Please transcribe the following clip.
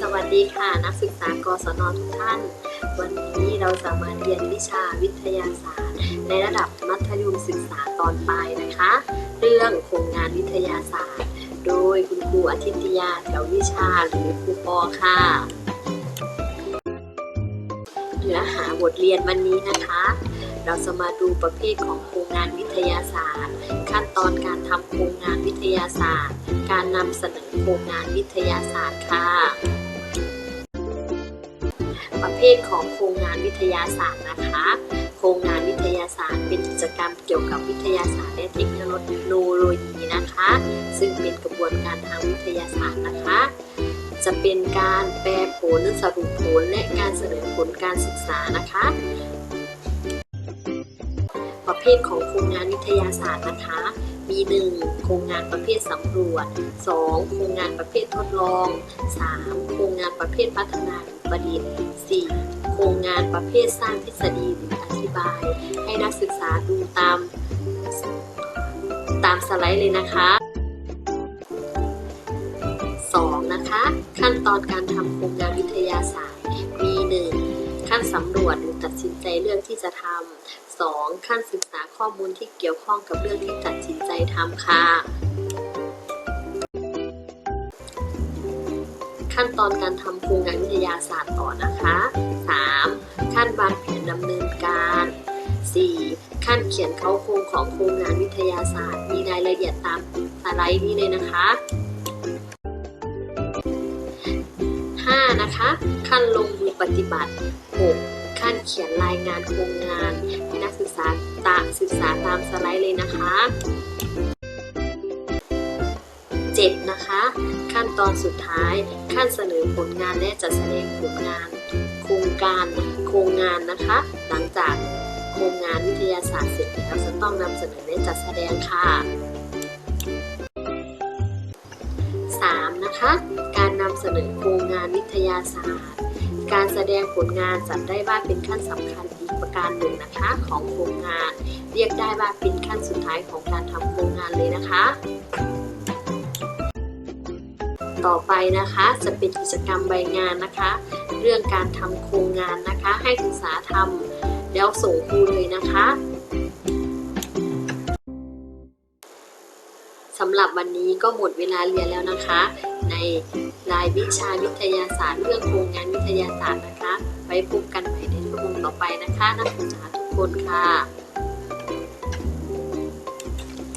สวัสดีค่ะนักศึกษากศนทุกท่าน วันนี้เราจะมาเรียนวิชาวิทยาศาสตร์ ในระดับมัธยมศึกษาตอนปลายนะคะ เรื่องโครงงานวิทยาศาสตร์ โดยคุณครูอาทิตยาแถววิชาหรือครูปอค่ะเนื้อหาบทเรียนวันนี้นะคะ เราจะมาดูประเภทของโครงงานวิทยาศาสตร์ ขั้นตอนการทำโครงงานวิทยาศาสตร์ การนำเสนอโครงงานวิทยาศาสตร์ค่ะ ภทของโครงงานวิทยาศาสตร์นะคะ โครงงานวิทยาศาสตร์เป็นกิจกรรมเกี่ยวกับวิทยาศาสตร์และเทคโนโลยีนะคะ ซึ่งเป็นกระบวนการทางวิทยาศาสตร์นะคะ จะเป็นการแปลผลสรุปผลและการเสนอผลการศึกษานะคะ ประเภทของโครงงานวิทยาศาสตร์นะคะ มี 1. โครงงานประเภทสำรวจ 2. โครงงานประเภททดลอง 3. โครงงานประเภทพัฒนาหรือประดิษฐ์ 4. โครงงานประเภทสร้างทฤษฎีหรืออธิบาย ให้นักศึกษาดูตาม ตามสไลด์เลยนะคะ 2. นะคะ ขั้นตอนการทำโครงงานวิทยาศาสตร์มี 1. สำรวจหรือตัดสินใจเรื่องที่จะทำ 2. ขั้นศึกษาข้อมูลที่เกี่ยวข้องกับเรื่องที่ตัดสินใจทำค่ะ ขั้นตอนการทำโครงงานวิทยาศาสตร์ต่อนะคะ 3. ขั้นวางแผนดำเนินการ 4. ขั้นเขียนเข้าโครงของโครงงานวิทยาศาสตร์ มีรายละเอียดตามสไลด์นี้เลยนะคะ 5. นะคะ ขั้นลงมือปฏิบัติ 6. ขั้นเขียนรายงานโครงงานให้นักศึกษาตามศึกษาตามสไลด์เลยนะคะ 7. นะคะ ขั้นตอนสุดท้าย ขั้นเสนอผลงานและจัดแสดงผลงาน โครงการโครงงานนะคะ หลังจากโครงงานวิทยาศาสตร์เสร็จแล้วจะต้องนำเสนอและจัดแสดงค่ะ 3. นะคะ การนำเสนอโครงงานวิทยาศาสตร์ การแสดงผลงานจัดได้ว่าเป็นขั้นสำคัญอีกประการหนึ่งนะคะ ของโครงงาน เรียกได้ว่าเป็นขั้นสุดท้ายของการทำโครงงานเลยนะคะ ต่อไปนะคะจะเป็นกิจกรรมใบงานนะคะ เรื่องการทำโครงงานนะคะ ให้ศึกษาทำแล้วส่งครูเลยนะคะสำหรับวันนี้ก็หมดเวลาเรียนแล้วนะคะ ใน รายวิชาวิทยาศาสตร์เรื่องโครงงานวิทยาศาสตร์นะคะ ไว้พบกันใหม่ในชั่วโมงต่อไปนะคะนักศึกษาทุกคนค่ะ